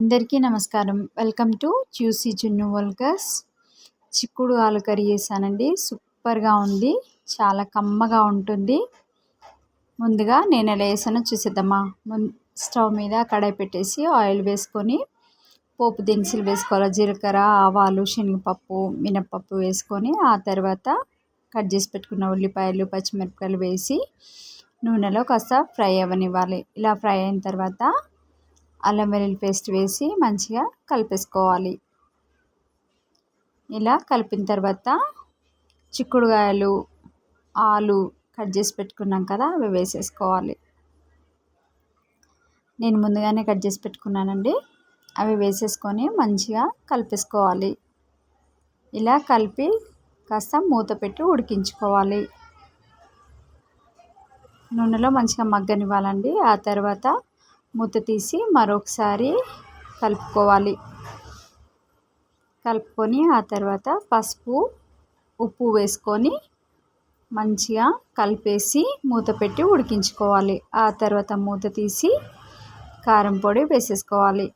అందరికీ నమస్కారం. Welcome to juicy జున్ను వల్గస్ చిక్కుడు ఆలు కర్రీ చేశానండి. సూపర్గా ఉంది. చాలా కమ్మగా ఉంటుంది. ముందుగా నేను ఎలా వేసానో చూసేద్దామా స్టవ్ మీద కడాయి పెట్టేసి ఆయిల్ వేసుకొని పోపు దినుసులు వేసుకోవాలి జీలకర్ర ఆవాలు శనగపప్పు మినప్పప్పు వేసుకొని ఆ తర్వాత కట్ చేసి పెట్టుకున్న ఉల్లిపాయలు పచ్చిమిరపకాయలు వేసి నూనెలో కాస్త ఫ్రై అవ్వనివ్వాలి. ఇలా ఫ్రై అయిన తర్వాత అల్లం వెల్లుల్లి పేస్ట్ వేసి మంచిగా కలిపేసుకోవాలి. ఇలా కలిపిన తర్వాత చిక్కుడుకాయలు ఆలు కట్ చేసి పెట్టుకున్నాం కదా అవి వేసేసుకోవాలి. నేను ముందుగానే కట్ చేసి పెట్టుకున్నానండి. అవి వేసేసుకొని మంచిగా కలిపేసుకోవాలి. ఇలా కలిపి కాస్త మూత పెట్టి ఉడికించుకోవాలి. నూనెలో మంచిగా మగ్గనివ్వాలండి. ఆ తర్వాత మూత తీసి మరొకసారి కలుపుకోవాలి. కలుపుకొని ఆ తర్వాత పసుపు ఉప్పు వేసుకొని మంచిగా కలిపేసి మూత పెట్టి ఉడికించుకోవాలి. ఆ తర్వాత మూత తీసి కారం పొడి వేసేసుకోవాలి.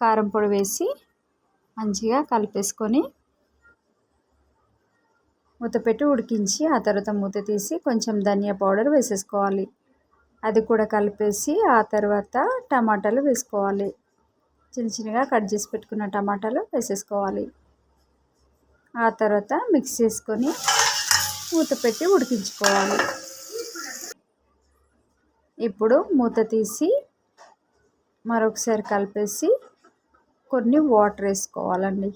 కారం పొడి వేసి మంచిగా కలిపేసుకొని మూత పెట్టి ఉడికించి ఆ తర్వాత మూత తీసి కొంచెం ధనియా పౌడర్ వేసేసుకోవాలి. అది కూడా కలిపేసి ఆ తర్వాత టమాటాలు వేసుకోవాలి. చిన్న చిన్నగా కట్ చేసి పెట్టుకున్న టమాటాలు వేసేసుకోవాలి. ఆ తర్వాత మిక్స్ చేసుకొని మూత పెట్టి ఉడికించుకోవాలి. ఇప్పుడు మూత తీసి మరొకసారి కలిపేసి కొన్ని వాటర్ వేసుకోవాలండి.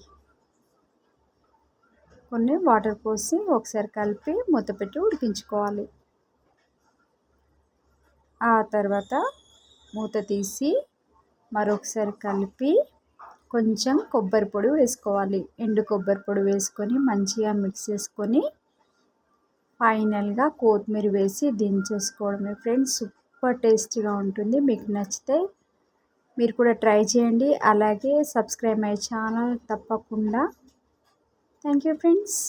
కొన్ని వాటర్ పోసి ఒకసారి కలిపి మూత పెట్టి ఉడికించుకోవాలి. ఆ తర్వాత మూత తీసి మరొకసారి కలిపి కొంచెం కొబ్బరి పొడి వేసుకోవాలి. ఎండు కొబ్బరి పొడి వేసుకొని మంచిగా మిక్స్ చేసుకొని ఫైనల్గా కొత్తిమీర వేసి దించేసుకోవడమే. ఫ్రెండ్స్ సూపర్ టేస్టీగా ఉంటుంది. మీకు నచ్చితే మీరు కూడా ట్రై చేయండి. అలాగే సబ్స్క్రైబ్ అయ్యే ఛానల్ తప్పకుండా. Thank you friends.